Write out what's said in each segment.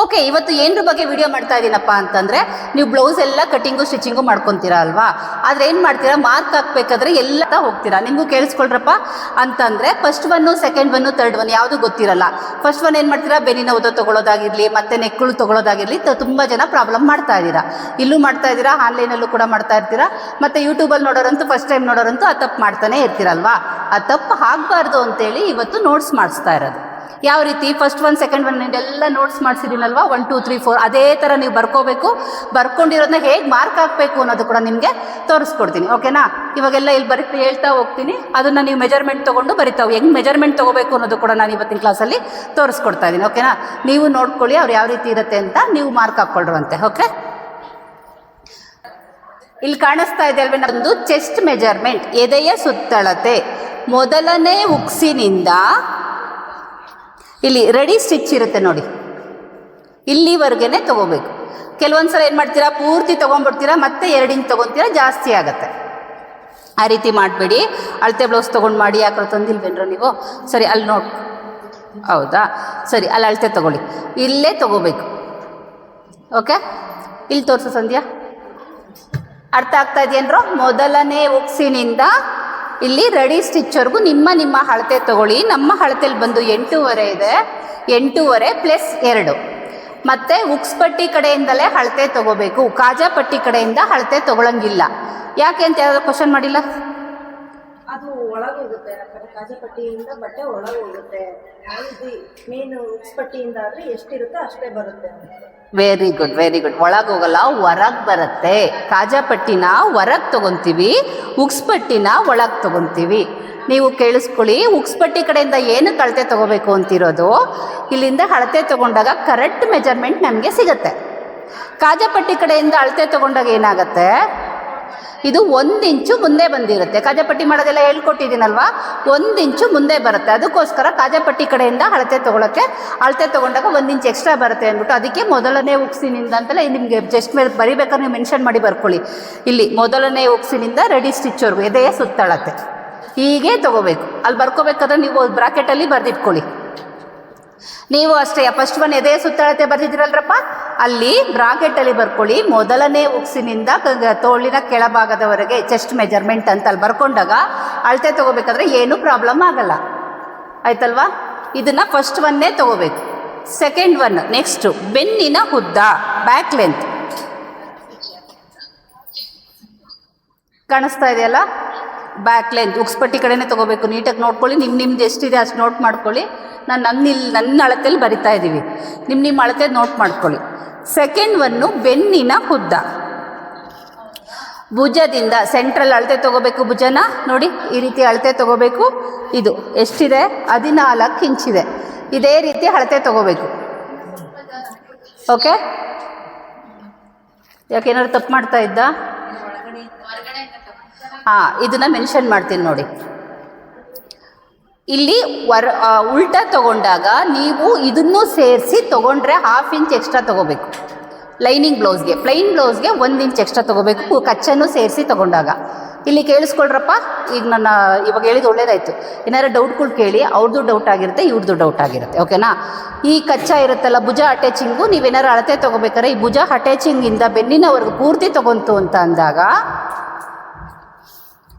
Okay, ಇವತ್ತು ಏನರ ಬಗ್ಗೆ ವಿಡಿಯೋ ಮಾಡ್ತಾ ಇದ್ದೀನಪ್ಪ ಅಂತಂದರೆ, ನೀವು ಬ್ಲೌಸ್ ಎಲ್ಲ ಕಟಿಂಗು ಸ್ಟಿಚಿಂಗು ಮಾಡ್ಕೊತೀರಾ ಅಲ್ವಾ? ಆದರೆ ಏನು ಮಾಡ್ತೀರಾ ಮಾರ್ಕ್ ಹಾಕ್ಬೇಕಾದ್ರೆ ಎಲ್ಲ ಹೋಗ್ತೀರಾ? ನಿಮಗೂ ಕೇಳಿಸ್ಕೊಳ್ರಪ್ಪ ಅಂತಂದರೆ first one second one third one ಯಾವುದು ಗೊತ್ತಿರಲ್ಲ. ಫಸ್ಟ್ ಒನ್ ಏನು ಮಾಡ್ತೀರಾ, ಬೆನ್ನಿನ ಉದ್ದ ತೊಗೊಳೋದಾಗಿರಲಿ, ಮತ್ತೆ ನೆಕ್ಕಳು ತೊಗೊಳೋದಾಗಿರಲಿ ತುಂಬ ಜನ ಪ್ರಾಬ್ಲಮ್ ಮಾಡ್ತಾ ಇದ್ದೀರಾ. ಇಲ್ಲೂ ಮಾಡ್ತಾ ಇದ್ದೀರಾ ಆನ್ಲೈನಲ್ಲೂ ಕೂಡ ಮಾಡ್ತಾ ಇರ್ತೀರಾ. ಮತ್ತು ಯೂಟ್ಯೂಬಲ್ಲಿ ನೋಡೋರಂತೂ ಫಸ್ಟ್ ಟೈಮ್ ನೋಡೋರಂತೂ ಆ ತಪ್ಪು ಮಾಡ್ತಾನೆ ಇರ್ತೀರಲ್ವಾ? ಆ ತಪ್ಪು ಆಗಬಾರ್ದು ಅಂತೇಳಿ ಇವತ್ತು ನೋಟ್ಸ್ ಮಾಡಿಸ್ತಾ ಇರೋದು. ಯಾವ ರೀತಿ ಫಸ್ಟ್ ಒನ್ ಸೆಕೆಂಡ್ ಒನ್ ಎಲ್ಲ ನೋಟ್ಸ್ ಮಾಡಿಸಿದ್ದೀನಲ್ವಾ ಒನ್ ಟೂ ತ್ರೀ ಫೋರ್ ಅದೇ ಥರ ನೀವು ಬರ್ಕೋಬೇಕು. ಬರ್ಕೊಂಡಿರೋದನ್ನ ಹೇಗೆ ಮಾರ್ಕ್ ಹಾಕಬೇಕು ಅನ್ನೋದು ಕೂಡ ನಿಮಗೆ ತೋರಿಸ್ಕೊಡ್ತೀನಿ ಓಕೆನಾ ಇವಾಗೆಲ್ಲ ಇಲ್ಲಿ ಬರೀ ಹೇಳ್ತಾ ಹೋಗ್ತೀನಿ. ಅದನ್ನು ನೀವು ಮೆಜರ್ಮೆಂಟ್ ತೊಗೊಂಡು ಬರಿತಾವೆ ಹೆಂಗೆ. ಮೆಜರ್ಮೆಂಟ್ ತೊಗೋಬೇಕು ಅನ್ನೋದು ಕೂಡ ನಾನು ಇವತ್ತಿನ ಕ್ಲಾಸಲ್ಲಿ ತೋರಿಸ್ಕೊಡ್ತಾ ಇದ್ದೀನಿ ಓಕೆನಾ ನೀವು ನೋಡ್ಕೊಳ್ಳಿ ಅವ್ರು ಯಾವ ರೀತಿ ಇರುತ್ತೆ ಅಂತ ನೀವು ಮಾರ್ಕ್ ಹಾಕ್ಕೊಳ್ರಂತೆ ಓಕೆ ಇಲ್ಲಿ ಕಾಣಿಸ್ತಾ ಇದೆ ಅಲ್ವೇ ನಮ್ಮದು ಚೆಸ್ಟ್ ಮೆಜರ್ಮೆಂಟ್ ಎದೆಯ ಸುತ್ತಳತೆ. ಮೊದಲನೇ ಉಕ್ಸಿನಿಂದ ಇಲ್ಲಿ ರೆಡಿ ಸ್ಟಿಚ್ ಇರುತ್ತೆ ನೋಡಿ. ಇಲ್ಲಿವರೆಗೆ ತಗೋಬೇಕು. ಕೆಲವೊಂದು ಸಲ ಏನು ಮಾಡ್ತೀರಾ? ಪೂರ್ತಿ ತೊಗೊಂಡ್ಬಿಡ್ತೀರಾ? ಮತ್ತೆ ಎರಡು ಇಂಚ್ ತೊಗೊತೀರಾ? ಜಾಸ್ತಿ ಆಗುತ್ತೆ. ಆ ರೀತಿ ಮಾಡಬೇಡಿ. ಅಳತೆ ಬ್ಲೌಸ್ ತೊಗೊಂಡು ಮಾಡಿ ಯಾಕೆ ತಂದಿಲ್ವೇನ್ರ ನೀವು? ಸರಿ, ಅಲ್ಲಿ ನೋಡಿ. ಹೌದಾ? ಸರಿ, ಅಲ್ಲಿ ಅಳತೆ ತೊಗೊಳ್ಳಿ. ಇಲ್ಲೇ ತೊಗೋಬೇಕು. ಓಕೆ ಇಲ್ಲಿ ತೋರಿಸು ಸಂಧ್ಯಾ. ಅರ್ಥ ಆಗ್ತಾ ಇದೆಯೇನ್ರೋ? ಮೊದಲನೇ ಉಕ್ಸಿನಿಂದ ಇಲ್ಲಿ ರೆಡಿ ಸ್ಟಿಚ್ವರೆಗೂ ನಿಮ್ಮ ನಿಮ್ಮ ಅಳತೆ ತಗೊಳ್ಳಿ. ನಮ್ಮ ಅಳತೆಲಿ ಬಂದು ಎಂಟೂವರೆ ಇದೆ. ಎಂಟೂವರೆ ಪ್ಲಸ್ ಎರಡು. ಮತ್ತು ಉಕ್ಸ್ ಪಟ್ಟಿ ಕಡೆಯಿಂದಲೇ ಅಳತೆ ತಗೋಬೇಕು. ಕಾಜಾ ಪಟ್ಟಿ ಕಡೆಯಿಂದ ಅಳತೆ ತಗೊಳಂಗಿಲ್ಲ. ಯಾಕೆ ಅಂತ ಯಾವ್ದಾದ್ರು ಕ್ವಶನ್ ಮಾಡಿಲ್ಲ? ಅದು ಒಳಗೆ ಹೋಗುತ್ತೆ ಯಾಕಂದ್ರೆ ಕಾಜಾಪಟ್ಟಿಯಿಂದ ಬಟ್ಟೆ ಒಳಗೆ ಹೋಗುತ್ತೆ ಮೀನು ಪಟ್ಟಿಯಿಂದ ಆದ್ರೆ ಎಷ್ಟಿರುತ್ತೆ ಅಷ್ಟೇ ಬರುತ್ತೆ. ವೆರಿ ಗುಡ್ ವೆರಿ ಗುಡ್ ಒಳಗೆ ಹೋಗಲ್ಲ ಹೊರಗೆ ಬರುತ್ತೆ. ಕಾಜಾಪಟ್ಟಿನ ಹೊರಗೆ ತಗೊಂತೀವಿ ಉಕ್ಸ್ ಪಟ್ಟಿನ ಒಳಗೆ ತಗೊಂತೀವಿ. ನೀವು ಕೇಳಿಸ್ಕೊಳ್ಳಿ, ಉಕ್ಸ್ಪಟ್ಟಿ ಕಡೆಯಿಂದ ಏನಕ್ಕೆ ಅಳತೆ ತಗೋಬೇಕು ಅಂತಿರೋದು? ಇಲ್ಲಿಂದ ಅಳತೆ ತಗೊಂಡಾಗ ಕರೆಕ್ಟ್ ಮೆಜರ್ಮೆಂಟ್ ನಮಗೆ ಸಿಗುತ್ತೆ. ಕಾಜಾಪಟ್ಟಿ ಕಡೆಯಿಂದ ಅಳತೆ ತಗೊಂಡಾಗ ಏನಾಗುತ್ತೆ? ಇದು ಒಂದು ಇಂಚು ಮುಂದೆ ಬಂದಿರುತ್ತೆ. ಕಾಜಾಪಟ್ಟಿ ಮಾಡೋದೆಲ್ಲ ಹೇಳ್ಕೊಟ್ಟಿದ್ದೀನಲ್ವಾ? ಒಂದು ಇಂಚು ಮುಂದೆ ಬರುತ್ತೆ. ಅದಕ್ಕೋಸ್ಕರ ಕಾಜಾಪಟ್ಟಿ ಕಡೆಯಿಂದ ಅಳತೆ ತೊಗೊಳಕ್ಕೆ, ಅಳತೆ ತೊಗೊಂಡಾಗ ಒಂದು ಇಂಚು ಎಕ್ಸ್ಟ್ರಾ ಬರುತ್ತೆ ಅಂದ್ಬಿಟ್ಟು ಅದಕ್ಕೆ ಮೊದಲನೇ ಉಕ್ಸಿನಿಂದ ಅಂತಲೇ ನಿಮಗೆ ಜಸ್ಟ್ ಮೇಲೆ ಬರಿಬೇಕಾದ್ರೆ ನೀವು ಮೆನ್ಷನ್ ಮಾಡಿ ಬರ್ಕೊಳ್ಳಿ. ಇಲ್ಲಿ ಮೊದಲನೇ ಉಕ್ಸಿನಿಂದ ರೆಡಿ ಸ್ಟಿಚ್ವರೆಗೂ ಎದೆಯ ಸುತ್ತಳತೆ. ಹೀಗೆ ತೊಗೋಬೇಕು. ಅಲ್ಲಿ ಬರ್ಕೋಬೇಕಾದ್ರೆ ನೀವು ಬ್ರಾಕೆಟಲ್ಲಿ ಬರೆದಿಟ್ಕೊಳ್ಳಿ. ನೀವು ಅಷ್ಟೇ ಫಸ್ಟ್ ಒನ್ ಎದೆ ಸುತ್ತಳತೆ ಬರ್ತಿದ್ದೀರಲ್ರಪ್ಪ ಅಲ್ಲಿ ಬ್ರಾಕೆಟಲ್ಲಿ ಬರ್ಕೊಳ್ಳಿ. ಮೊದಲನೇ ಉಕ್ಸಿನಿಂದ ತೋಳಿನ ಕೆಳಭಾಗದವರೆಗೆ ಚೆಸ್ಟ್ ಮೆಜರ್ಮೆಂಟ್ ಅಂತ ಅಲ್ಲಿ ಬರ್ಕೊಂಡಾಗ ಅಳತೆ ತಗೋಬೇಕಾದ್ರೆ ಏನೂ ಪ್ರಾಬ್ಲಮ್ ಆಗಲ್ಲ. ಆಯ್ತಲ್ವಾ? ಇದನ್ನು ಫಸ್ಟ್ ಒನ್ನೇ ತಗೋಬೇಕು. ಸೆಕೆಂಡ್ ಒನ್ ನೆಕ್ಸ್ಟು ಬೆನ್ನಿನ ಉದ್ದ ಬ್ಯಾಕ್ ಲೆಂತ್ ಕಾಣಿಸ್ತಾ ಇದೆಯಲ್ಲ? ಬ್ಯಾಕ್ ಲೆಂತ್ ಉಕ್ಸ್ಪಟ್ಟಿ ಕಡೆನೇ ತೊಗೋಬೇಕು. ನೀಟಾಗಿ ನೋಡ್ಕೊಳ್ಳಿ. ನಿಮ್ಮ ನಿಮ್ದು ಎಷ್ಟಿದೆ ಅಷ್ಟು ನೋಟ್ ಮಾಡ್ಕೊಳ್ಳಿ. ನಾನು ನನ್ನ ಇಲ್ಲಿ ನನ್ನ ಅಳತೆಯಲ್ಲಿ ಬರಿತಾ ಇದ್ದೀವಿ ನಿಮ್ಮ ನಿಮ್ಮ ಅಳತೆ ನೋಟ್ ಮಾಡ್ಕೊಳ್ಳಿ. ಸೆಕೆಂಡ್ ಒನ್ನು ಬೆನ್ನಿನ ಉದ್ದ. ಭುಜದಿಂದ ಸೆಂಟ್ರಲ್ ಅಳತೆ ತೊಗೋಬೇಕು ಭುಜನ. ನೋಡಿ, ಈ ರೀತಿ ಅಳತೆ ತೊಗೋಬೇಕು. ಇದು ಎಷ್ಟಿದೆ? ಹದಿನಾಲ್ಕು ಇಂಚಿದೆ ಇದೇ. ರೀತಿ ಅಳತೆ ತೊಗೋಬೇಕು. ಓಕೆ ಯಾಕೇನಾದ್ರು ತಪ್ಪು ಮಾಡ್ತಾ ಇದ್ದ? ಹಾಂ, ಇದನ್ನ ಮೆನ್ಷನ್ ಮಾಡ್ತೀನಿ ನೋಡಿ. ಇಲ್ಲಿ ವರ್ ಉಲ್ಟಾ ತಗೊಂಡಾಗ ನೀವು ಇದನ್ನು ಸೇರಿಸಿ ತೊಗೊಂಡ್ರೆ ಹಾಫ್ ಇಂಚ್ ಎಕ್ಸ್ಟ್ರಾ ತಗೋಬೇಕು. ಲೈನಿಂಗ್ ಬ್ಲೌಸ್ಗೆ ಪ್ಲೈನ್ ಬ್ಲೌಸ್ಗೆ ಒಂದು ಇಂಚ್ ಎಕ್ಸ್ಟ್ರಾ ತೊಗೋಬೇಕು. ಕಚ್ಚನ್ನು ಸೇರಿಸಿ ತೊಗೊಂಡಾಗ. ಇಲ್ಲಿ ಕೇಳಿಸ್ಕೊಳ್ರಪ್ಪ, ಈಗ ನನ್ನ, ಇವಾಗ ಹೇಳಿದ ಒಳ್ಳೇದಾಯಿತು. ಏನಾದ್ರು ಡೌಟ್ಗಳು ಕೇಳಿ ಅವ್ರದ್ದು ಡೌಟ್ ಆಗಿರುತ್ತೆ ಇವ್ರದ್ದು ಡೌಟ್ ಆಗಿರುತ್ತೆ ಓಕೆನಾ ಈ ಕಚ್ಚಾ ಇರುತ್ತಲ್ಲ, ಭುಜ ಅಟ್ಯಾಚಿಂಗು ನೀವೇನಾರು ಅಳತೆ ತೊಗೋಬೇಕಾದ್ರೆ, ಈ ಭುಜ ಅಟ್ಯಾಚಿಂಗಿಂದ ಬೆನ್ನಿನವರೆಗೂ ಪೂರ್ತಿ ತೊಗೊಂತು ಅಂತ ಅಂದಾಗ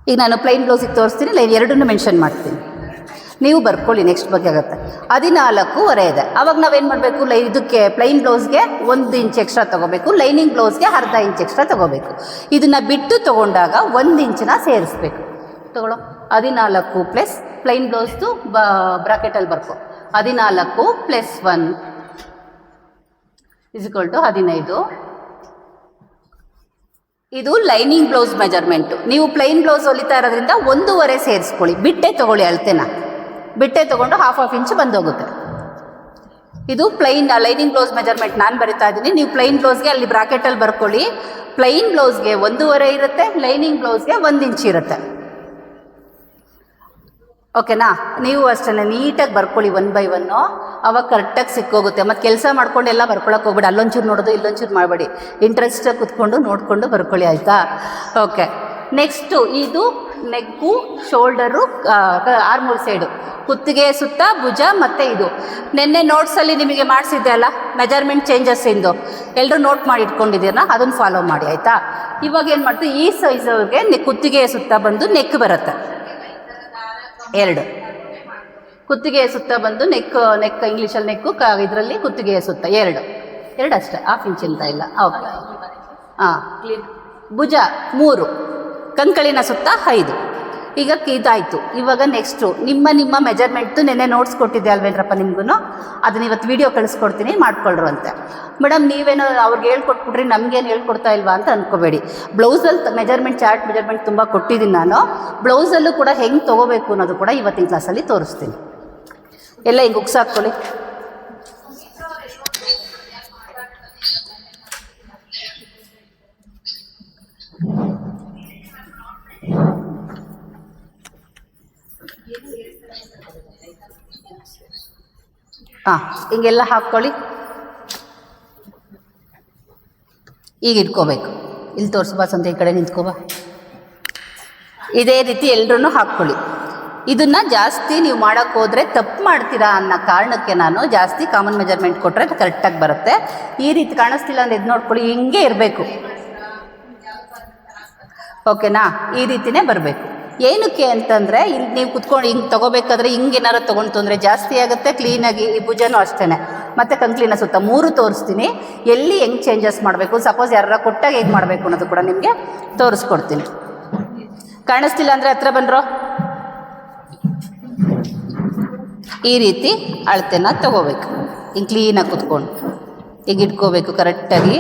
ಈಗ ನಾನು ಪ್ಲೈನ್ ಬ್ಲೌಸಿಗೆ ತೋರಿಸ್ತೀನಿ ಲೈನ್ ಎರಡನ್ನೂ ಮೆನ್ಷನ್ ಮಾಡ್ತೀನಿ. ನೀವು ಬರ್ಕೊಳ್ಳಿ ನೆಕ್ಸ್ಟ್ ಬಗ್ಗೆ ಆಗುತ್ತೆ. ಹದಿನಾಲ್ಕೂವರೆ ಇದೆ. ಅವಾಗ ನಾವೇನು ಮಾಡಬೇಕು? ಲೈ, ಇದಕ್ಕೆ ಪ್ಲೈನ್ ಬ್ಲೌಸ್ಗೆ ಒಂದು ಇಂಚ್ ಎಕ್ಸ್ಟ್ರಾ ತೊಗೋಬೇಕು ಲೈನಿಂಗ್ ಬ್ಲೌಸ್ಗೆ ಅರ್ಧ ಇಂಚ್ ಎಕ್ಸ್ಟ್ರಾ ತೊಗೋಬೇಕು. ಇದನ್ನು ಬಿಟ್ಟು ತೊಗೊಂಡಾಗ ಒಂದು ಇಂಚನ್ನ ಸೇರಿಸ್ಬೇಕು. ತಗೊಳ್ಳೋ? ಹದಿನಾಲ್ಕು ಪ್ಲಸ್ ಪ್ಲೈನ್ ಬ್ಲೌಸ್ದು ಬ ಬ್ರಾಕೆಟಲ್ಲಿ ಬರ್ಕೊ. ಹದಿನಾಲ್ಕು ಪ್ಲಸ್ ಒನ್ ಇಸ್ಕೊಳ್ಟು ಹದಿನೈದು. ಇದು ಲೈನಿಂಗ್ ಬ್ಲೌಸ್ ಮೆಜರ್ಮೆಂಟು. ನೀವು ಪ್ಲೈನ್ ಬ್ಲೌಸ್ ಹೊಲಿತಾ ಇರೋದ್ರಿಂದ ಒಂದೂವರೆ ಸೇರಿಸ್ಕೊಳ್ಳಿ. ಬಿಟ್ಟೆ ತೊಗೊಳ್ಳಿ ಅಳತೆನ. ಬಿಟ್ಟೆ ತೊಗೊಂಡು ಹಾಫ್ ಆಫ್ ಇಂಚ್ ಬಂದೋಗುತ್ತೆ. ಇದು ಪ್ಲೈನ್ ಲೈನಿಂಗ್ ಬ್ಲೌಸ್ ಮೆಜರ್ಮೆಂಟ್ ನಾನು ಬರಿತಾ ಇದ್ದೀನಿ. ನೀವು ಪ್ಲೈನ್ ಬ್ಲೌಸ್ಗೆ ಅಲ್ಲಿ ಬ್ರಾಕೆಟಲ್ಲಿ ಬರ್ಕೊಳ್ಳಿ. ಪ್ಲೈನ್ ಬ್ಲೌಸ್ಗೆ ಒಂದೂವರೆ ಇರುತ್ತೆ, ಲೈನಿಂಗ್ ಬ್ಲೌಸ್ಗೆ ಒಂದು ಇಂಚ್ ಇರುತ್ತೆ. ಓಕೆನಾ? ನೀವು ಅಷ್ಟೇ ನೀಟಾಗಿ ಬರ್ಕೊಳ್ಳಿ ಒನ್ ಬೈ ಒನ್ನು ಅವಾಗ ಕರೆಕ್ಟಾಗಿ ಸಿಕ್ಕೋಗುತ್ತೆ. ಮತ್ತು ಕೆಲಸ ಮಾಡ್ಕೊಂಡು ಎಲ್ಲ ಬರ್ಕೊಳಕ್ಕೆ ಹೋಗ್ಬೇಡಿ. ಅಲ್ಲೊಂಚೂರು ನೋಡೋದು, ಇಲ್ಲೊಂಚೂರು ಮಾಡಬೇಡಿ. ಇಂಟ್ರೆಸ್ಟಾಗಿ ಕುತ್ಕೊಂಡು ನೋಡಿಕೊಂಡು ಬರ್ಕೊಳ್ಳಿ, ಆಯಿತಾ? ಓಕೆ ನೆಕ್ಸ್ಟು ಇದು ನೆಕ್ಕು ಶೋಲ್ಡರು ಆರ್ಮೂಲ್ ಸೈಡು ಕುತ್ತಿಗೆ ಸುತ್ತ, ಭುಜ, ಮತ್ತು ಇದು. ನಿನ್ನೆ ನೋಟ್ಸಲ್ಲಿ ನಿಮಗೆ ಮಾಡಿಸಿದ್ದೆ ಅಲ್ಲ? ಮೆಜರ್ಮೆಂಟ್ ಚೇಂಜಸ್ ಇಂದು. ಎಲ್ಲರೂ ನೋಟ್ ಮಾಡಿ ಇಟ್ಕೊಂಡಿದ್ದೀರಲ್ಲ ಅದನ್ನು ಫಾಲೋ ಮಾಡಿ, ಆಯಿತಾ? ಇವಾಗ ಏನು ಮಾಡ್ತೀವಿ ಈ ಸೈಜವ್ರಿಗೆ ನೆ, ಕುತ್ತಿಗೆ ಸುತ್ತ ಬಂದು ನೆಕ್ ಬರುತ್ತೆ. ಎರಡು. ಕುತ್ತಿಗೆಯ ಸುತ್ತ ಬಂದು ನೆಕ್ ನೆಕ್ ಇಂಗ್ಲೀಷಲ್ಲಿ ನೆಕ್ಕು ಕ ಇದರಲ್ಲಿ ಕುತ್ತಿಗೆಯ ಸುತ್ತ ಎರಡು. ಎರಡು ಅಷ್ಟೇ ಹಾಫ್ ಇಂಚ್ ಅಂತ ಇಲ್ಲ ಓಕೆ ಹಾಂ. ಭುಜ ಮೂರು ಕಂಕಳಿನ ಸುತ್ತ ಐದು. ಈಗ ಇದಾಯಿತು ಇವಾಗ ನೆಕ್ಸ್ಟು ನಿಮ್ಮ ನಿಮ್ಮ ಮೆಜರ್ಮೆಂಟು ನೆನ್ನೆ ನೋಟ್ಸ್ ಕೊಟ್ಟಿದ್ದೆ ಅಲ್ವೇನ್ರಪ್ಪ ನಿಮ್ಗೂ ಅದನ್ನ ಇವತ್ತು ವೀಡಿಯೋ ಕಳಿಸ್ಕೊಡ್ತೀನಿ ಮಾಡ್ಕೊಳ್ರು ಅಂತೆ ಮೇಡಮ್ ನೀವೇನೋ ಅವ್ರಿಗೆ ಹೇಳ್ಕೊಟ್ಬಿಟ್ರಿ, ನಮಗೇನು ಹೇಳ್ಕೊಡ್ತಾ ಇಲ್ವಾ ಅಂತ ಅಂದ್ಕೋಬೇಡಿ ಬ್ಲೌಸಲ್ಲಿ ಮೆಜರ್ಮೆಂಟ್ ಚಾರ್ಟ್ ಮೆಜರ್ಮೆಂಟ್ ತುಂಬ ಕೊಟ್ಟಿದ್ದೀನಿ ನಾನು. ಬ್ಲೌಸಲ್ಲೂ ಕೂಡ ಹೆಂಗೆ ತೊಗೋಬೇಕು ಅನ್ನೋದು ಕೂಡ ಇವತ್ತಿನ ಕ್ಲಾಸಲ್ಲಿ ತೋರಿಸ್ತೀನಿ. ಎಲ್ಲ ಹಿಂಗೆ ಉಗ್ಸಾಕ್ಕೊಳ್ಳಿ ಹಾಂ ಹಿಂಗೆಲ್ಲ ಹಾಕ್ಕೊಳ್ಳಿ. ಈಗ ಇಟ್ಕೋಬೇಕು. ಇಲ್ಲಿ ತೋರಿಸ್ಬಾ ಸಂತೆ, ಈ ಕಡೆ ನಿಂತ್ಕೋಬಾ ಇದೇ ರೀತಿ ಎಲ್ಲರೂ ಹಾಕ್ಕೊಳ್ಳಿ. ಇದನ್ನು ಜಾಸ್ತಿ ನೀವು ಮಾಡೋಕ್ಕೆ ಹೋದರೆ ತಪ್ಪು ಮಾಡ್ತೀರಾ ಅನ್ನೋ ಕಾರಣಕ್ಕೆ ನಾನು ಜಾಸ್ತಿ ಕಾಮನ್ ಮೆಜರ್ಮೆಂಟ್ ಕೊಟ್ಟರೆ ಕರೆಕ್ಟಾಗಿ ಬರುತ್ತೆ. ಈ ರೀತಿ ಕಾಣಿಸ್ತಿಲ್ಲ ಅಂದರೆ ಇದು ನೋಡ್ಕೊಳ್ಳಿ, ಹಿಂಗೆ ಇರಬೇಕು. ಓಕೆನಾ ಈ ರೀತಿನೇ ಬರಬೇಕು. ಏನಕ್ಕೆ ಅಂತಂದರೆ ಇಲ್ಲಿ ನೀವು ಕುತ್ಕೊಂಡು ಹಿಂಗೆ ತೊಗೋಬೇಕಾದ್ರೆ ಹಿಂಗೆ ಏನಾರು ತೊಗೊಂಡು ತೊಂದರೆ ಜಾಸ್ತಿ ಆಗುತ್ತೆ ಕ್ಲೀನಾಗಿ ಈ ಭುಜನೂ ಅಷ್ಟೇ ಮತ್ತು ಕಂಕ್ಲಿನ ಸುತ್ತ ಮೂರು ತೋರಿಸ್ತೀನಿ. ಎಲ್ಲಿ ಹೆಂಗೆ ಚೇಂಜಸ್ ಮಾಡಬೇಕು? ಸಪೋಸ್ ಯಾರ ಕೊಟ್ಟಾಗ ಹೇಗೆ ಮಾಡಬೇಕು ಅನ್ನೋದು ಕೂಡ ನಿಮಗೆ ತೋರಿಸ್ಕೊಡ್ತೀನಿ. ಕಾಣಿಸ್ತಿಲ್ಲ ಅಂದರೆ ಹತ್ರ ಬಂದರು ಈ ರೀತಿ ಅಳತೆನ ತಗೋಬೇಕು. ಹಿಂಗೆ ಕ್ಲೀನಾಗಿ ಕುತ್ಕೊಂಡು. ಈಗ ಇಟ್ಕೋಬೇಕು ಕರೆಕ್ಟಾಗಿ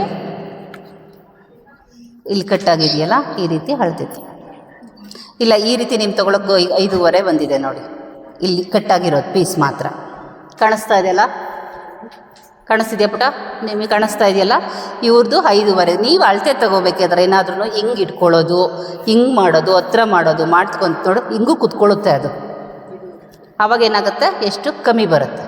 ಇಲ್ಲಿ ಕಟ್ಟಾಗಿದೆಯಲ್ಲ ಈ ರೀತಿ ಅಳ್ತೈತಿ. ಇಲ್ಲ, ಈ ರೀತಿ ನಿಮ್ಮ ತೊಗೊಳಕ್ಕೆ ಐದೂವರೆ ಬಂದಿದೆ ನೋಡಿ. ಇಲ್ಲಿ ಕಟ್ಟಾಗಿರೋದು ಪೀಸ್ ಮಾತ್ರ. ಕಾಣಿಸ್ತಾ ಇದೆಯಲ್ಲ? ಕಾಣಿಸ್ತಿದೆಯಾ ಪುಟ ನಿಮಗೆ ಕಾಣಿಸ್ತಾ ಇದೆಯಲ್ಲ? ಇವ್ರದ್ದು ಐದೂವರೆ. ನೀವು ಅಳತೆ ತೊಗೋಬೇಕಾದ್ರೆ ಏನಾದ್ರೂ ಹಿಂಗೆ ಇಟ್ಕೊಳ್ಳೋದು, ಹಿಂಗೆ ಮಾಡೋದು, ಹತ್ರ ಮಾಡೋದು, ಮಾಡ್ಕೊಂಡು ನೋಡು ಹಿಂಗೂ ಕುತ್ಕೊಳ್ಳುತ್ತೆ ಅದು. ಆವಾಗ ಏನಾಗುತ್ತೆ? ಎಷ್ಟು ಕಮ್ಮಿ ಬರುತ್ತೆ.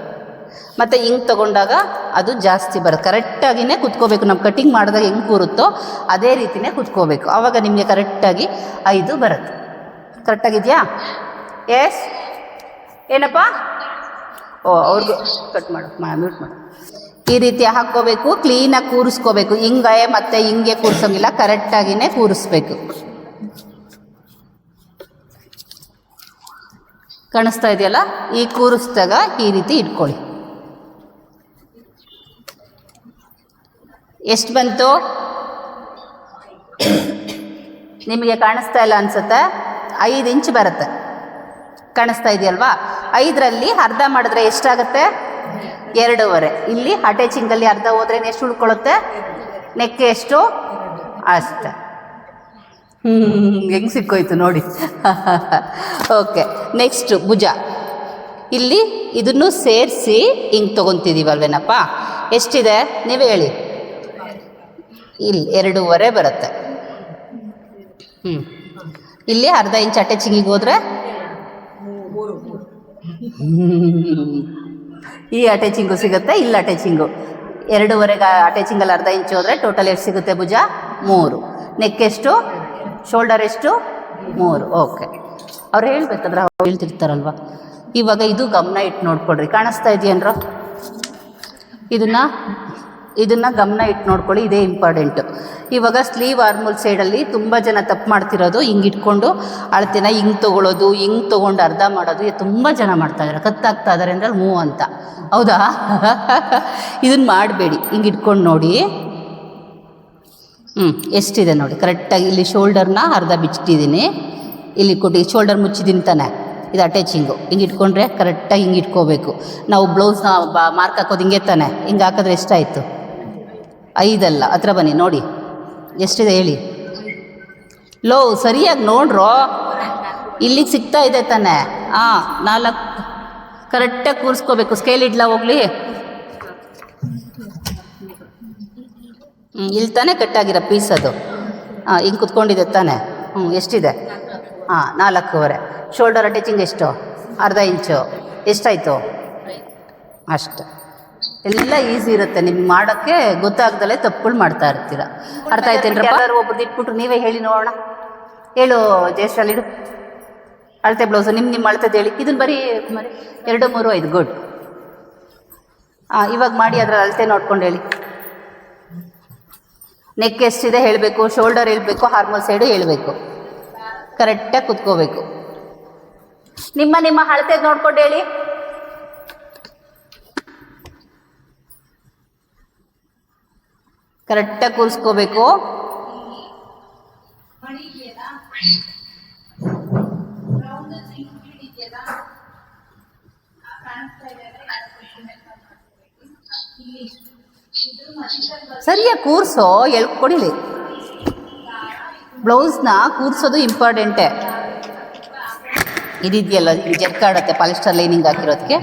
ಮತ್ತು ಹಿಂಗೆ ತೊಗೊಂಡಾಗ ಅದು ಜಾಸ್ತಿ ಬರುತ್ತೆ ಕರೆಕ್ಟಾಗಿಯೇ ಕುತ್ಕೋಬೇಕು. ನಾವು ಕಟಿಂಗ್ ಮಾಡಿದಾಗ ಹೆಂಗೆ ಕೂರುತ್ತೋ ಅದೇ ರೀತಿಯೇ ಕುತ್ಕೋಬೇಕು. ಆವಾಗ ನಿಮಗೆ ಕರೆಕ್ಟಾಗಿ ಐದು ಬರುತ್ತೆ. ಕರೆಕ್ಟಾಗಿದೆಯಾ? ಎಸ್ ಏನಪ್ಪ? ಓ ಅವ್ರಿಗೆ ಕಟ್ ಮಾಡು ಮ್ಯೂಟ್ ಮಾಡು. ಈ ರೀತಿ ಹಾಕ್ಕೋಬೇಕು ಕ್ಲೀನಾಗಿ ಕೂರಿಸ್ಕೋಬೇಕು. ಹಿಂಗೆ, ಮತ್ತೆ ಹಿಂಗೆ ಕೂರಿಸೋಂಗಿಲ್ಲ ಕರೆಕ್ಟಾಗಿಯೇ ಕೂರಿಸ್ಬೇಕು. ಕಾಣಿಸ್ತಾ ಇದೆಯಲ್ಲ? ಈ ಕೂರಿಸ್ದಾಗ ಈ ರೀತಿ ಇಟ್ಕೊಳ್ಳಿ. ಎಷ್ಟು ಬಂತು? ನಿಮಗೆ ಕಾಣಿಸ್ತಾ ಇಲ್ಲ ಅನ್ಸುತ್ತೆ? ಐದು ಇಂಚ್ ಬರುತ್ತೆ. ಕಾಣಿಸ್ತಾ ಇದೆಯಲ್ವಾ? ಐದರಲ್ಲಿ ಅರ್ಧ ಮಾಡಿದ್ರೆ ಎಷ್ಟಾಗುತ್ತೆ? ಎರಡೂವರೆ. ಇಲ್ಲಿ ಅಟ್ಯಾಚಿಂಗಲ್ಲಿ ಅರ್ಧ ಹೋದ್ರೆ ಎಷ್ಟು ಉಳ್ಕೊಳ್ಳುತ್ತೆ? ನೆಕ್ ಎಷ್ಟು? ಅಷ್ಟೆ. ಹ್ಞೂ ಹೆಂಗೆ ಸಿಕ್ಕೋಯ್ತು ನೋಡಿ. ಓಕೆ, ನೆಕ್ಸ್ಟು ಭುಜ. ಇಲ್ಲಿ ಇದನ್ನು ಸೇರಿಸಿ ಹಿಂಗೆ ತೊಗೊತಿದ್ದೀವಲ್ವೇನಪ್ಪ ಎಷ್ಟಿದೆ? ನೀವೇ ಹೇಳಿ. ಇಲ್ಲಿ ಎರಡೂವರೆ ಬರುತ್ತೆ. ಹ್ಞೂ ಇಲ್ಲಿ ಅರ್ಧ ಇಂಚ್ ಅಟ್ಯಾಚಿಂಗಿಗೆ ಹೋದ್ರೆ? ಈ ಅಟ್ಯಾಚಿಂಗು ಸಿಗುತ್ತೆ, ಇಲ್ಲಿ ಅಟ್ಯಾಚಿಂಗು? ಎರಡೂವರೆಗೆ ಅಟ್ಯಾಚಿಂಗಲ್ಲಿ ಅರ್ಧ ಇಂಚು ಹೋದರೆ ಟೋಟಲ್ ಎಷ್ಟು ಸಿಗುತ್ತೆ ಭುಜ? ಮೂರು. ನೆಕ್ ಎಷ್ಟು? ಶೋಲ್ಡರ್ ಎಷ್ಟು? ಮೂರು. ಓಕೆ ಅವ್ರು ಹೇಳ್ಬೇಕಾದ್ರೆ ಅವ್ರು ಹೇಳ್ತಿರ್ತಾರಲ್ವ? ಇವಾಗ ಇದು ಗಮನ ಇಟ್ಟು ನೋಡ್ಕೊಳ್ರಿ. ಕಾಣಿಸ್ತಾ ಇದೆಯೇನ್ರ? ಇದನ್ನು ಇದನ್ನು ಗಮನ ಇಟ್ಟು ನೋಡ್ಕೊಳ್ಳಿ, ಇದೇ ಇಂಪಾರ್ಟೆಂಟು ಇವಾಗ ಸ್ಲೀವ್ ಆರ್ಮೂಲ್ ಸೈಡಲ್ಲಿ ತುಂಬ ಜನ ತಪ್ಪು ಮಾಡ್ತಿರೋದು ಹಿಂಗೆ ಇಟ್ಕೊಂಡು ಅಳತೆನ ಹಿಂಗೆ ತೊಗೊಳೋದು, ಹಿಂಗೆ ತೊಗೊಂಡು ಅರ್ಧ ಮಾಡೋದು ತುಂಬ ಜನ ಮಾಡ್ತಾ ಇದ್ದಾರೆ ಕತ್ತಾಗ್ತಾ ಇದಾರೆ ಅಂದರೆ ಮೂವ್ ಅಂತ. ಹೌದಾ? ಇದನ್ನ ಮಾಡಬೇಡಿ. ಹಿಂಗೆ ಇಟ್ಕೊಂಡು ನೋಡಿ. ಹ್ಞೂ ಎಷ್ಟಿದೆ ನೋಡಿ. ಕರೆಕ್ಟಾಗಿ ಇಲ್ಲಿ ಶೋಲ್ಡರ್ನ ಅರ್ಧ ಬಿಚ್ಚಿಟ್ಟಿದ್ದೀನಿ. ಇಲ್ಲಿ ಕೊಟ್ಟು ಶೋಲ್ಡರ್ ಮುಚ್ಚಿದ್ದೀನಿ ತಾನೆ. ಇದು ಅಟ್ಯಾಚಿಂಗು ಹಿಂಗೆ ಇಟ್ಕೊಂಡ್ರೆ ಕರೆಕ್ಟಾಗಿ ಹಿಂಗೆ ಇಟ್ಕೋಬೇಕು. ನಾವು ಬ್ಲೌಸ್ನ ಮಾರ್ಕ್ ಹಾಕೋದು ಹಿಂಗೆ ತಾನೆ. ಹಿಂಗೆ ಹಾಕಿದ್ರೆ ಎಷ್ಟಾಯಿತು? ಐದಲ್ಲ. ಹತ್ರ ಬನ್ನಿ, ನೋಡಿ. ಎಷ್ಟಿದೆ ಹೇಳಿ? ಲೋ, ಸರಿಯಾಗಿ ನೋಡ್ರೋ? ಇಲ್ಲಿಗೆ ಸಿಗ್ತಾ ಇದೆ ತಾನೆ. ಹಾಂ ನಾಲ್ಕು ಕರೆಕ್ಟಾಗಿ ಕೂರಿಸ್ಕೋಬೇಕು. ಸ್ಕೇಲ್ ಇಡ್ಲ ಹೋಗ್ಲಿ. ಹ್ಞೂ ಇಲ್ಲಿ ತಾನೇ ಕಟ್ಟಾಗಿರೋ ಪೀಸ್ ಅದು. ಹಾಂ ಹಿಂಗೆ ಕುತ್ಕೊಂಡಿದೆ ತಾನೆ. ಹ್ಞೂ ಎಷ್ಟಿದೆ? ಹಾಂ ನಾಲ್ಕೂವರೆ. ಶೋಲ್ಡರ್ ಅಟ್ಯಾಚಿಂಗ್ ಎಷ್ಟು? ಅರ್ಧ ಇಂಚು ಎಷ್ಟಾಯಿತು? ಅಷ್ಟು. ಎಲ್ಲ ಈಸಿ ಇರುತ್ತೆ. ನಿಮ್ಗೆ ಮಾಡೋಕ್ಕೆ ಗೊತ್ತಾಗ್ದಲೇ ತಪ್ಪುಗಳು ಮಾಡ್ತಾ ಇರ್ತೀರ. ಅರ್ಥ ಆಯ್ತೇನ್ರಪ್ಪ ಒಬ್ರು ಇಟ್ಬಿಟ್ರು ನೀವೇ ಹೇಳಿ ನೋಡೋಣ. ಹೇಳು ಜಯಶ್ರಾಲ್ ಇಡು ಅಳತೆ ಬ್ಲೌಸು ನಿಮ್ಮ ನಿಮ್ಮ ಅಳತೆ ಹೇಳಿ. ಇದನ್ನು ಬರೀ ಎರಡು, ಮೂರು, ಐದು ಗುಡ್ ಹಾಂ ಇವಾಗ ಮಾಡಿ ಅದರ ಅಳತೆ ನೋಡ್ಕೊಂಡು ಹೇಳಿ. ನೆಕ್ ಎಷ್ಟಿದೆ ಹೇಳಬೇಕು ಶೋಲ್ಡರ್ ಹೇಳಬೇಕು ಹಾರ್ಮೋನ್ ಸೈಡು ಹೇಳಬೇಕು. ಕರೆಕ್ಟಾಗಿ ಕುತ್ಕೋಬೇಕು. ನಿಮ್ಮ ನಿಮ್ಮ ಅಳತೆ ನೋಡ್ಕೊಂಡು ಹೇಳಿ. ಕರೆಕ್ಟಾಗಿ ಕೂರಿಸ್ಕೋಬೇಕು. ಸರಿಯಾಗಿ ಕೂರಿಸೋ ಎಳ್ಕೊಡಿಲಿ ಬ್ಲೌಸ್ನ ಕೂರಿಸೋದು ಇಂಪಾರ್ಟೆಂಟೇ ಇದಿದೆಯಲ್ಲ ಜರ್ಕಾಡತ್ತೆ ಪಾಲಿಸ್ಟರ್ ಲೈನಿಂಗ್ ಹಾಕಿರೋದಕ್ಕೆ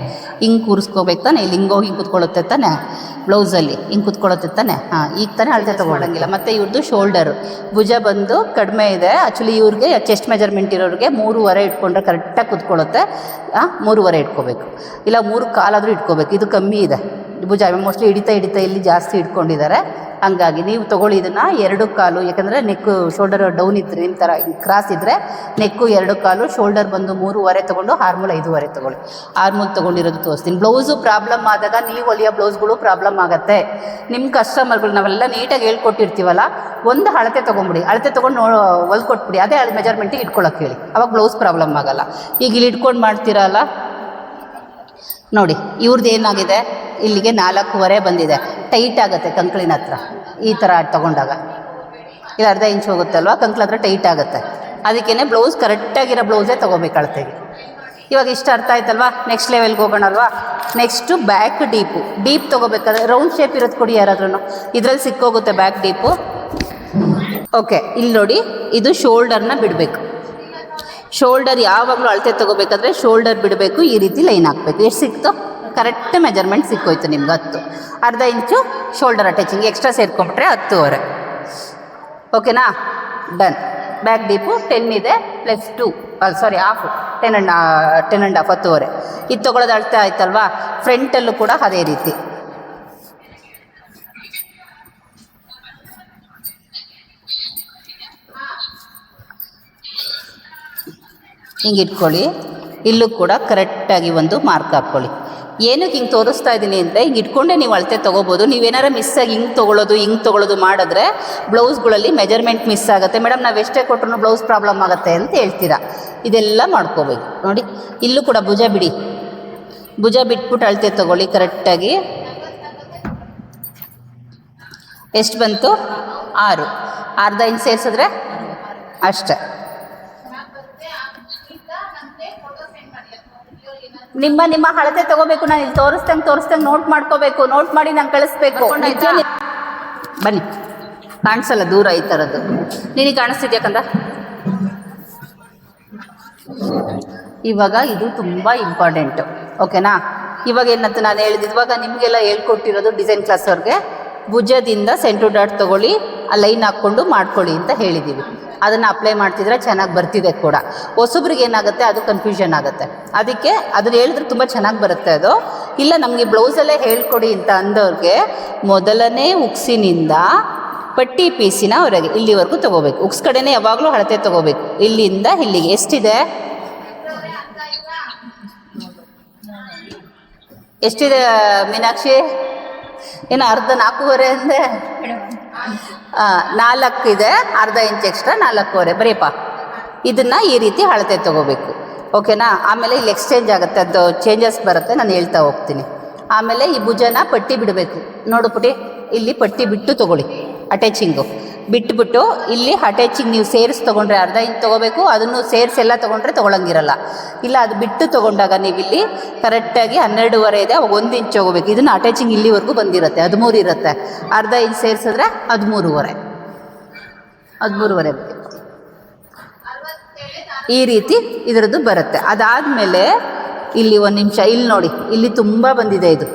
ಹಿಂಗೆ ಕೂರಿಸ್ಕೋಬೇಕು ತಾನೆ, ಇಲ್ಲಿ ಹಿಂಗೆ ಹೋಗಿ ತಾನೆ, ಬ್ಲೌಸಲ್ಲಿ ಹಿಂಗೆ ಕೂತ್ಕೊಳ್ಳುತ್ತೆ ತಾನೆ. ಹಾಂ, ಈಗ ತಾನೇ ಅಳತೆ ತೊಗೊಳಂಗಿಲ್ಲ. ಮತ್ತು ಇವ್ರದ್ದು ಶೋಲ್ಡರು ಭುಜ ಬಂದು ಕಡಿಮೆ ಇದೆ. ಆ್ಯಕ್ಚುಲಿ ಇವ್ರಿಗೆ ಚೆಸ್ಟ್ ಮೆಜರ್ಮೆಂಟ್ ಇರೋರಿಗೆ ಮೂರುವರೆ ಇಟ್ಕೊಂಡ್ರೆ ಕರೆಕ್ಟಾಗಿ ಕುತ್ಕೊಳ್ಳುತ್ತೆ. ಹಾಂ ಮೂರುವರೆ ಇಟ್ಕೋಬೇಕು. ಇಲ್ಲ ಮೂರು ಕಾಲಾದರೂ ಇಟ್ಕೋಬೇಕು. ಇದು ಕಮ್ಮಿ ಇದೆ. ಭುಜ ಮೋಸ್ಟ್ಲಿ ಹಿಡಿತಾ ಹಿಡಿತಾ ಇಲ್ಲಿ ಜಾಸ್ತಿ ಇಟ್ಕೊಂಡಿದ್ದಾರೆ. ಹಂಗಾಗಿ ನೀವು ತೊಗೊಳ್ಳಿ ಇದನ್ನು ಎರಡು ಕಾಲು, ಯಾಕಂದರೆ ನೆಕ್ಕು ಶೋಲ್ಡರ್ ಡೌನ್ ಇದ್ರೆ ನಿಮ್ಮ ಥರ ಕ್ರಾಸ್ ಇದ್ದರೆ ನೆಕ್ಕು ಎರಡು ಕಾಲು ಶೋಲ್ಡರ್ ಬಂದು ಮೂರುವರೆ ತೊಗೊಂಡು ಹಾರ್ಮೂಲ್ ಐದೂವರೆ ತೊಗೊಳ್ಳಿ. ಹಾರ್ಮೂಲ್ ತೊಗೊಂಡಿರೋದು ತೋರಿಸ್ತೀನಿ. ಬ್ಲೌಸು ಪ್ರಾಬ್ಲಮ್ ಆದಾಗ ನೀವು ಹೊಲಿಯೋ ಬ್ಲೌಸ್ಗಳು ಪ್ರಾಬ್ಲಮ್ ಆಗುತ್ತೆ. ನಿಮ್ಮ ಕಸ್ಟಮರ್ಗಳು ನಾವೆಲ್ಲ ನೀಟಾಗಿ ಹೇಳ್ಕೊಟ್ಟಿರ್ತೀವಲ್ಲ, ಒಂದು ಅಳತೆ ತೊಗೊಂಬಿಡಿ. ಅಳತೆ ತೊಗೊಂಡು ನೋ ಹೊಲ್ಕೊಟ್ಬಿಡಿ ಅದೇ ಅಳ ಮೆಜರ್ಮೆಂಟಿಗೆ ಇಟ್ಕೊಳಕ್ಕೆ ಹೇಳಿ. ಅವಾಗ ಬ್ಲೌಸ್ ಪ್ರಾಬ್ಲಮ್ ಆಗಲ್ಲ. ಈಗ ಇಲ್ಲಿ ಇಟ್ಕೊಂಡು ಮಾಡ್ತೀರಲ್ಲ? ನೋಡಿ ಇವ್ರದ್ದು ಏನಾಗಿದೆ? ಇಲ್ಲಿಗೆ ನಾಲ್ಕೂವರೆ ಬಂದಿದೆ. ಟೈಟ್ ಆಗುತ್ತೆ ಕಂಕ್ಳಿನ ಹತ್ರ. ಈ ಥರ ತಗೊಂಡಾಗ. ಇದು ಅರ್ಧ ಇಂಚ್ ಹೋಗುತ್ತಲ್ವ? ಕಂಕ್ಳ ಹತ್ರ ಟೈಟ್ ಆಗುತ್ತೆ. ಅದಕ್ಕೇ ಬ್ಲೌಸ್ ಕರೆಕ್ಟಾಗಿರೋ ಬ್ಲೌಸೇ ತೊಗೋಬೇಕು ಅಳತೆಗೆ. ಇವಾಗ ಇಷ್ಟು ಅರ್ಥ ಆಯ್ತಲ್ವಾ? ನೆಕ್ಸ್ಟ್ ಲೆವೆಲ್ಗೆ ಹೋಗೋಣಲ್ವಾ? ನೆಕ್ಸ್ಟು ಬ್ಯಾಕ್ ಡೀಪು ಡೀಪ್ ತೊಗೋಬೇಕಾದ್ರೆ ರೌಂಡ್ ಶೇಪ್ ಇರೋದು ಕೊಡಿ ಯಾರಾದ್ರೂ ಇದ್ರಲ್ಲಿ ಸಿಕ್ಕೋಗುತ್ತೆ ಬ್ಯಾಕ್ ಡೀಪು ಓಕೆ ಇಲ್ಲಿ ನೋಡಿ, ಇದು ಶೋಲ್ಡರ್ನ ಬಿಡಬೇಕು. ಶೋಲ್ಡರ್ ಯಾವಾಗಲೂ ಅಳತೆ ತೊಗೋಬೇಕಾದ್ರೆ ಶೋಲ್ಡರ್ ಬಿಡಬೇಕು, ಈ ರೀತಿ ಲೈನ್ ಹಾಕಬೇಕು. ಎಷ್ಟು ಸಿಕ್ತು? ಕರೆಕ್ಟ್ ಮೆಜರ್ಮೆಂಟ್ ಸಿಕ್ಕೋಯ್ತು ನಿಮ್ಗೆ ಹತ್ತು. ಅರ್ಧ ಇಂಚು ಶೋಲ್ಡರ್ ಅಟ್ಯಾಚಿಂಗ್ ಎಕ್ಸ್ಟ್ರಾ ಸೇರ್ಕೊಂಬಿಟ್ರೆ ಹತ್ತುವರೆ. ಓಕೆನಾ? ಡನ್. ಬ್ಯಾಕ್ ಡೀಪು ಟೆನ್ ಇದೆ, ಪ್ಲಸ್ ಟು. ಅಲ್ಲಿ sorry, half. Ten and ten and half, ಹತ್ತುವರೆ. ಇದು ತೊಗೊಳೋದು ಅಳತೆ ಆಯ್ತಲ್ವಾ? ಫ್ರಂಟಲ್ಲೂ ಕೂಡ ಅದೇ ರೀತಿ. ಹಿಂಗೆ ಇಟ್ಕೊಳ್ಳಿ. ಇಲ್ಲೂ ಕೂಡ ಕರೆಕ್ಟಾಗಿ ಒಂದು ಮಾರ್ಕ್ ಹಾಕ್ಕೊಳ್ಳಿ. ಏನಕ್ಕೆ ಹಿಂಗೆ ತೋರಿಸ್ತಾ ಇದ್ದೀನಿ ಅಂದರೆ ಹಿಂಗೆ ಇಟ್ಕೊಂಡೆ ನೀವು ಅಳತೆ ತೊಗೋಬೋದು. ನೀವೇನಾರ ಮಿಸ್ಸಾಗಿ ಹಿಂಗೆ ತೊಗೊಳೋದು ಹಿಂಗೆ ತೊಗೊಳೋದು ಮಾಡಿದ್ರೆ ಬ್ಲೌಸ್ಗಳಲ್ಲಿ ಮೆಜರ್ಮೆಂಟ್ ಮಿಸ್ ಆಗುತ್ತೆ. ಮೇಡಮ್ ನಾವು ಎಷ್ಟೇ ಕೊಟ್ಟರು ಬ್ಲೌಸ್ ಪ್ರಾಬ್ಲಮ್ ಆಗುತ್ತೆ ಅಂತ ಹೇಳ್ತೀರಾ? ಇದೆಲ್ಲ ಮಾಡ್ಕೋಬೇಕು. ನೋಡಿ, ಇಲ್ಲೂ ಕೂಡ ಭುಜ ಬಿಡಿ. ಭುಜ ಬಿಟ್ಬಿಟ್ಟು ಅಳತೆ ತೊಗೊಳ್ಳಿ ಕರೆಕ್ಟಾಗಿ ಎಷ್ಟು ಬಂತು? ಆರು. ಅರ್ಧ ಇಂಚ್ ಸೇರಿಸಿದ್ರೆ ಅಷ್ಟೇ. ನಿಮ್ಮ ನಿಮ್ಮ ಹಳತೆ ತಗೋಬೇಕು ನಾನು ಇಲ್ಲಿ ತೋರಿಸ್ದಂಗೆ ತೋರಿಸ್ದಂಗೆ ನೋಟ್ ಮಾಡ್ಕೋಬೇಕು. ನೋಟ್ ಮಾಡಿ ನಂಗೆ ಕಳಿಸ್ಬೇಕು. ಬನ್ನಿ. ಕಾಣಿಸಲ್ಲ ದೂರ ಈ ಥರದ್ದು ನಿನಗೆ ಕಾಣಿಸ್ತಿದ್ಯಾ ಕಂದ? ಇವಾಗ ಇದು ತುಂಬ ಇಂಪಾರ್ಟೆಂಟು ಓಕೆನಾ ಇವಾಗ ಏನಂತ ನಾನು ಹೇಳಿದ ಇವಾಗ ನಿಮಗೆಲ್ಲ ಹೇಳ್ಕೊಟ್ಟಿರೋದು ಡಿಸೈನ್ ಕ್ಲಾಸ್ ಅವ್ರಿಗೆ ಭುಜದಿಂದ ಸೆಂಟು ಡಾಟ್ ತೊಗೊಳ್ಳಿ ಆ ಲೈನ್ ಹಾಕ್ಕೊಂಡು ಮಾಡ್ಕೊಳ್ಳಿ ಅಂತ ಹೇಳಿದ್ದೀವಿ ಅದನ್ನು ಅಪ್ಲೈ ಮಾಡ್ತಿದ್ರೆ ಚೆನ್ನಾಗಿ ಬರ್ತಿದೆ ಕೂಡ. ಹೊಸಬ್ರಿಗೆ ಏನಾಗುತ್ತೆ, ಅದು ಕನ್ಫ್ಯೂಷನ್ ಆಗುತ್ತೆ. ಅದಕ್ಕೆ ಅದನ್ನ ಹೇಳಿದ್ರೆ ತುಂಬ ಚೆನ್ನಾಗಿ ಬರುತ್ತೆ ಅದು. ಇಲ್ಲ, ನಮಗೆ ಬ್ಲೌಸಲ್ಲೇ ಹೇಳ್ಕೊಡಿ ಅಂತ ಅಂದವ್ರಿಗೆ ಮೊದಲನೇ ಉಕ್ಸಿನಿಂದ ಪಟ್ಟಿ ಪೀಸಿನ ಹೊರಗೆ, ಇಲ್ಲಿವರೆಗೂ ತೊಗೋಬೇಕು. ಉಕ್ಸ್ ಕಡೆನೇ ಯಾವಾಗಲೂ ಅಳತೆ ತೊಗೋಬೇಕು. ಇಲ್ಲಿಂದ ಇಲ್ಲಿಗೆ. ಎಷ್ಟಿದೆ? ಎಷ್ಟಿದೆ, ಮೀನಾಕ್ಷಿ? ಏನು ಅರ್ಧ ನಾಲ್ಕೂವರೆ ಅಂದೆ? ನಾಲ್ಕು ಇದೆ, ಅರ್ಧ ಇಂಚ್ ಎಕ್ಸ್ಟ್ರಾ ನಾಲ್ಕೂವರೆ. ಬರೀಪ್ಪ ಇದನ್ನು ಈ ರೀತಿ ಅಳತೆ ತೊಗೋಬೇಕು. ಓಕೆನಾ? ಆಮೇಲೆ ಇಲ್ಲಿ ಎಕ್ಸ್ಚೇಂಜ್ ಆಗುತ್ತೆ. ಅದು ಚೇಂಜಸ್ ಬರುತ್ತೆ, ನಾನು ಹೇಳ್ತಾ ಹೋಗ್ತೀನಿ. ಆಮೇಲೆ ಈ ಭುಜನ ಪಟ್ಟಿ ಬಿಡಬೇಕು. ನೋಡು ಇಲ್ಲಿ ಪಟ್ಟಿ ಬಿಟ್ಟು ತೊಗೊಳ್ಳಿ. ಅಟ್ಯಾಚಿಂಗು ಬಿಟ್ಬಿಟ್ಟು ಇಲ್ಲಿ ಅಟ್ಯಾಚಿಂಗ್ ನೀವು ಸೇರಿಸಿ ತೊಗೊಂಡ್ರೆ ಅರ್ಧ ಇಂಚ್ ತೊಗೋಬೇಕು, ಅದನ್ನು ಸೇರಿಸಿ ಎಲ್ಲ ತೊಗೊಂಡ್ರೆ ತೊಗೊಳಂಗಿರಲ್ಲ. ಇಲ್ಲ, ಅದು ಬಿಟ್ಟು ತೊಗೊಂಡಾಗ ನೀವು ಇಲ್ಲಿ ಕರೆಕ್ಟಾಗಿ ಹನ್ನೆರಡೂವರೆ ಇದೆ, ಅವಾಗ ಒಂದು ಇಂಚ್ ತೊಗೋಬೇಕು ಇದನ್ನು ಅಟ್ಯಾಚಿಂಗ್ ಇಲ್ಲಿವರೆಗೂ ಬಂದಿರುತ್ತೆ, ಹದಿಮೂರು ಇರುತ್ತೆ. ಅರ್ಧ ಇಂಚ್ ಸೇರಿಸಿದ್ರೆ ಹದಿಮೂರುವರೆ. ಹದಿಮೂರುವರೆ ಈ ರೀತಿ ಇದರದ್ದು ಬರುತ್ತೆ. ಅದಾದಮೇಲೆ ಇಲ್ಲಿ ಒಂದು ನಿಮಿಷ, ಇಲ್ಲಿ ನೋಡಿ, ಇಲ್ಲಿ ತುಂಬ ಬಂದಿದೆ ಇದು.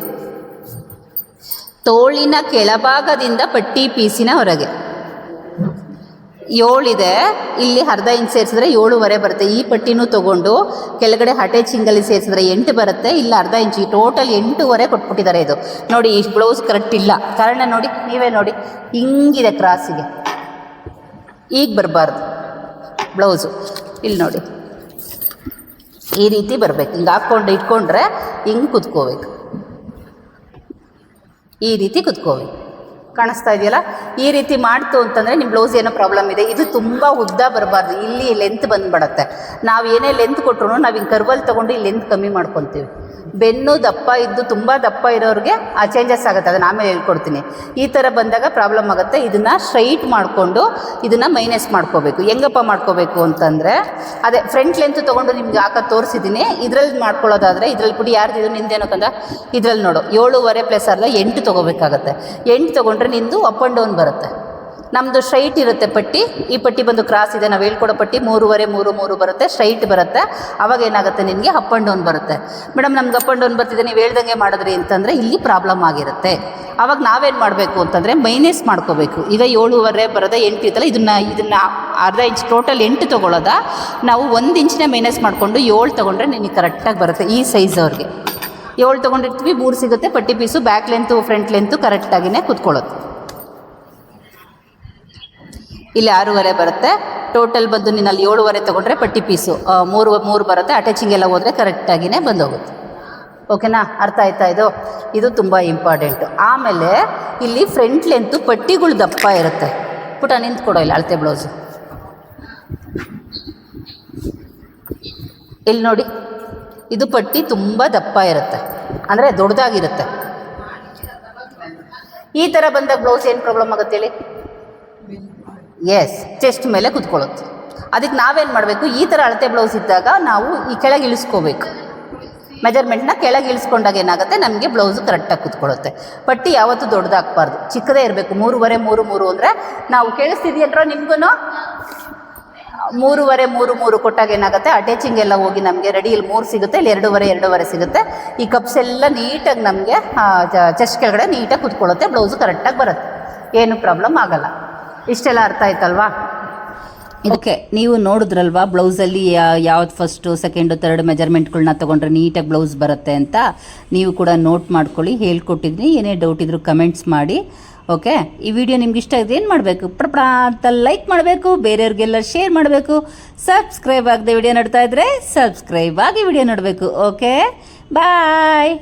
ತೋಳಿನ ಕೆಳಭಾಗದಿಂದ ಪಟ್ಟಿ ಪೀಸಿನ ಹೊರಗೆ. ಏಳಿದೆ, ಇಲ್ಲಿ ಅರ್ಧ ಇಂಚ್ ಸೇರಿಸಿದ್ರೆ ಏಳುವರೆ ಬರುತ್ತೆ. ಈ ಪಟ್ಟಿನೂ ತೊಗೊಂಡು ಕೆಳಗಡೆ ಹಟೆ ಚಿಂಗಲ್ಲಿ ಸೇರಿಸಿದ್ರೆ ಎಂಟು ಬರುತ್ತೆ. ಇಲ್ಲ ಅರ್ಧ ಇಂಚ್ ಟೋಟಲ್ ಎಂಟೂವರೆ ಕೊಟ್ಬಿಟ್ಟಿದ್ದಾರೆ ಇದು. ನೋಡಿ, ಈ ಬ್ಲೌಸ್ ಕರೆಕ್ಟ್ ಇಲ್ಲ. ಕಾರಣ ನೋಡಿ, ನೀವೇ ನೋಡಿ. ಹಿಂಗಿದೆ ಕ್ರಾಸಿಗೆ. ಈಗ ಬರಬಾರ್ದು ಬ್ಲೌಸು ಇಲ್ಲಿ ನೋಡಿ. ಈ ರೀತಿ ಬರಬೇಕು. ಹಿಂಗೆ ಹಾಕ್ಕೊಂಡು ಇಟ್ಕೊಂಡ್ರೆ ಹಿಂಗೆ ಕುತ್ಕೋಬೇಕು. ಈ ರೀತಿ ಕುತ್ಕೋಬೇಕು. ಕಾಣಿಸ್ತಾ ಇದೆಯಲ್ಲ? ಈ ರೀತಿ ಮಾಡ್ತು ಅಂತಂದರೆ ನಿಮ್ಮ ಬ್ಲೌಸ್ ಏನೋ ಪ್ರಾಬ್ಲಮ್ ಇದೆ. ಇದು ತುಂಬ ಉದ್ದ ಬರಬಾರ್ದು. ಇಲ್ಲಿ ಲೆಂತ್ ಬಂದ್ಬಿಡತ್ತೆ. ನಾವು ಏನೇ ಲೆಂತ್ ಕೊಟ್ಟರು ನಾವು ಹಿಂಗೆ ಕರ್ವಲ್ ತೊಗೊಂಡು ಈ ಲೆಂತ್ ಕಮ್ಮಿ ಮಾಡ್ಕೊತೀವಿ. ಬೆನ್ನು ದಪ್ಪ ಇದ್ದು ತುಂಬ ದಪ್ಪ ಇರೋರಿಗೆ ಆ ಚೇಂಜಸ್ ಆಗುತ್ತೆ, ಅದನ್ನು ಆಮೇಲೆ ಹೇಳ್ಕೊಡ್ತೀನಿ. ಈ ಥರ ಬಂದಾಗ ಪ್ರಾಬ್ಲಮ್ ಆಗುತ್ತೆ. ಇದನ್ನು ಸ್ಟ್ರೈಟ್ ಮಾಡಿಕೊಂಡು ಇದನ್ನು ಮೈನಸ್ ಮಾಡ್ಕೋಬೇಕು. ಹೆಂಗಪ್ಪ ಮಾಡ್ಕೋಬೇಕು ಅಂತಂದರೆ, ಅದೇ ಫ್ರಂಟ್ ಲೆಂತ್ ತೊಗೊಂಡು ನಿಮ್ಗೆ ಹಾಕೋ ತೋರಿಸಿದ್ದೀನಿ ಇದ್ರಲ್ಲಿ ಮಾಡ್ಕೊಳ್ಳೋದಾದರೆ ಇದ್ರಲ್ಲಿ ಬಿಡಿ ಯಾರ್ದು ಇದು ನಿಂದೇನು ಕಂದ ಇದ್ರಲ್ಲಿ ನೋಡು, ಏಳುವರೆ ಪ್ಲಸ್ ಅರ್ಧ ಎಂಟು ತೊಗೋಬೇಕಾಗತ್ತೆ. ಎಂಟು ತೊಗೊಂಡ್ರೆ ನಿಂದು ಅಪ್ ಆ್ಯಂಡ್ ಡೌನ್ ಬರುತ್ತೆ. ನಮ್ಮದು ಸ್ಟ್ರೈಟ್ ಇರುತ್ತೆ ಪಟ್ಟಿ. ಈ ಪಟ್ಟಿ ಬಂದು ಕ್ರಾಸ್ ಇದೆ. ನಾವು ಹೇಳ್ಕೊಡೋ ಪಟ್ಟಿ ಮೂರುವರೆ, ಮೂರು ಮೂರು ಬರುತ್ತೆ. ಸ್ಟ್ರೈಟ್ ಬರುತ್ತೆ. ಅವಾಗ ಏನಾಗುತ್ತೆ ನಿಮಗೆ ಅಪ್ ಆ್ಯಂಡ್ ಡೌನ್ ಬರುತ್ತೆ. ಮೇಡಮ್ ನಮ್ಗೆ ಅಪ್ ಆ್ಯಂಡ್ ಡೌನ್ ಬರ್ತಿದೆ. ನೀವು ಹೇಳ್ದಂಗೆ ಮಾಡಿದ್ರಿ ಅಂತಂದರೆ ಇಲ್ಲಿ ಪ್ರಾಬ್ಲಮ್ ಆಗಿರುತ್ತೆ. ಅವಾಗ ನಾವೇನು ಮಾಡಬೇಕು ಅಂತಂದರೆ ಮೈನಸ್ ಮಾಡ್ಕೋಬೇಕು. ಈಗ ಏಳುವರೆ ಬರೋದ ಎಂಟು ಇತ್ತಲ್ಲ ಇದನ್ನು ಇದನ್ನು ಅರ್ಧ ಇಂಚ್ ಟೋಟಲ್ ಎಂಟು ತೊಗೊಳ್ಳೋದ ನಾವು ಒಂದು ಇಂಚಿನ ಮೈನಸ್ ಮಾಡಿಕೊಂಡು ಏಳು ತೊಗೊಂಡ್ರೆ ನಿನಗೆ ಕರೆಕ್ಟಾಗಿ ಬರುತ್ತೆ ಈ ಸೈಜ್ ಅವ್ರಿಗೆ. ಏಳು ತೊಗೊಂಡಿರ್ತೀವಿ, ಮೂರು ಸಿಗುತ್ತೆ. ಪಟ್ಟಿ piece back length front length ಕರೆಕ್ಟಾಗಿಯೇ ಕುತ್ಕೊಳ್ಳುತ್ತೆ ಇಲ್ಲಿ ಆರೂವರೆ ಬರುತ್ತೆ. ಟೋಟಲ್ ಬಂದು ನೀನು ಅಲ್ಲಿ ಏಳುವರೆ ತೊಗೊಂಡ್ರೆ ಪಟ್ಟಿ ಪೀಸು. ಮೂರು ಮೂರು ಬರುತ್ತೆ. ಅಟ್ಯಾಚಿಂಗ್ ಎಲ್ಲ ಹೋದರೆ ಕರೆಕ್ಟಾಗಿಯೇ ಬಂದೋಗುತ್ತೆ. ಓಕೆನಾ ಅರ್ಥ ಆಯ್ತಾ ಇದು? ಇದು ತುಂಬ ಇಂಪಾರ್ಟೆಂಟು ಆಮೇಲೆ ಇಲ್ಲಿ ಫ್ರಂಟ್ ಲೆಂತು ಪಟ್ಟಿಗಳು ದಪ್ಪ ಇರುತ್ತೆ. ಪುಟ ನಿಂತ್ಕೊಡೋ ಇಲ್ಲ, ಅಳತೆ ಬ್ಲೌಸು ಇಲ್ಲಿ ನೋಡಿ. ಇದು ಪಟ್ಟಿ ತುಂಬ ದಪ್ಪ ಇರುತ್ತೆ. ಅಂದರೆ ದೊಡ್ಡದಾಗಿರುತ್ತೆ. ಈ ಥರ ಬಂದಾಗ ಬ್ಲೌಸ್ ಏನು ಪ್ರಾಬ್ಲಮ್ ಆಗುತ್ತೆ ಹೇಳಿ? ಎಸ್ ಚೆಸ್ಟ್ ಮೇಲೆ ಕುತ್ಕೊಳ್ಳುತ್ತೆ ಅದಕ್ಕೆ ನಾವೇನು ಮಾಡಬೇಕು? ಈ ಥರ ಅಳತೆ ಬ್ಲೌಸ್ ಇದ್ದಾಗ ನಾವು ಈ ಕೆಳಗೆ ಇಳಿಸ್ಕೋಬೇಕು. ಮೆಜರ್ಮೆಂಟ್ನ ಕೆಳಗೆ ಇಳಿಸ್ಕೊಂಡಾಗ ಏನಾಗುತ್ತೆ? ನಮಗೆ ಬ್ಲೌಸು ಕರೆಕ್ಟಾಗಿ ಕುತ್ಕೊಳ್ಳುತ್ತೆ. ಪಟ್ಟಿ ಯಾವತ್ತೂ ದೊಡ್ಡದಾಗಬಾರ್ದು. ಚಿಕ್ಕದೇ ಇರಬೇಕು. ಮೂರುವರೆ, ಮೂರು ಮೂರು ಅಂದರೆ ನಾವು ಕೇಳಿಸ್ತಿದ್ಯಂದ್ರೆ ನಿಮಗೂ ಮೂರುವರೆ, ಮೂರು ಮೂರು ಕೊಟ್ಟಾಗ ಏನಾಗುತ್ತೆ? ಅಟ್ಯಾಚಿಂಗ್ ಎಲ್ಲ ಹೋಗಿ ನಮಗೆ ರೆಡಿ ಇಲ್ಲಿ ಮೂರು ಸಿಗುತ್ತೆ ಇಲ್ಲಿ ಎರಡೂವರೆ ಎರಡೂವರೆ ಸಿಗುತ್ತೆ. ಈ ಕಪ್ಸ್ ಎಲ್ಲ ನೀಟಾಗಿ ನಮಗೆ ಚೆಸ್ಟ್ ಕೆಳಗಡೆ ನೀಟಾಗಿ ಕುತ್ಕೊಳ್ಳುತ್ತೆ. ಬ್ಲೌಸು ಕರೆಕ್ಟಾಗಿ ಬರುತ್ತೆ. ಏನು ಪ್ರಾಬ್ಲಮ್ ಆಗಲ್ಲ. ಇಷ್ಟೆಲ್ಲ ಅರ್ಥ ಆಯ್ತಲ್ವಾ? ಓಕೆ ನೀವು ನೋಡಿದ್ರಲ್ವಾ ಬ್ಲೌಸಲ್ಲಿ ಯಾವ್ದು ಫಸ್ಟು ಸೆಕೆಂಡು ತರ್ಡ್ ಮೆಜರ್ಮೆಂಟ್ಗಳನ್ನ ತೊಗೊಂಡ್ರೆ ನೀಟಾಗಿ ಬ್ಲೌಸ್ ಬರುತ್ತೆ ಅಂತ? ನೀವು ಕೂಡ ನೋಟ್ ಮಾಡ್ಕೊಳ್ಳಿ ಹೇಳ್ಕೊಟ್ಟಿದ್ದೀನಿ ಏನೇ ಡೌಟ್ ಇದ್ರೂ ಕಮೆಂಟ್ಸ್ ಮಾಡಿ ಓಕೆ ಈ ವಿಡಿಯೋ ನಿಮ್ಗೆ ಇಷ್ಟ ಆಗಿದೆ ಏನು ಮಾಡಬೇಕು? ಪ್ರಪ್ರ ಅಂತ ಲೈಕ್ ಮಾಡಬೇಕು, ಬೇರೆಯವ್ರಿಗೆಲ್ಲ ಶೇರ್ ಮಾಡಬೇಕು. ಸಬ್ಸ್ಕ್ರೈಬ್ ಆಗದೆ ವಿಡಿಯೋ ನೋಡ್ತಾ ಇದ್ರೆ ಸಬ್ಸ್ಕ್ರೈಬ್ ಆಗಿ ವಿಡಿಯೋ ನೋಡಬೇಕು ಓಕೆ ಬಾಯ್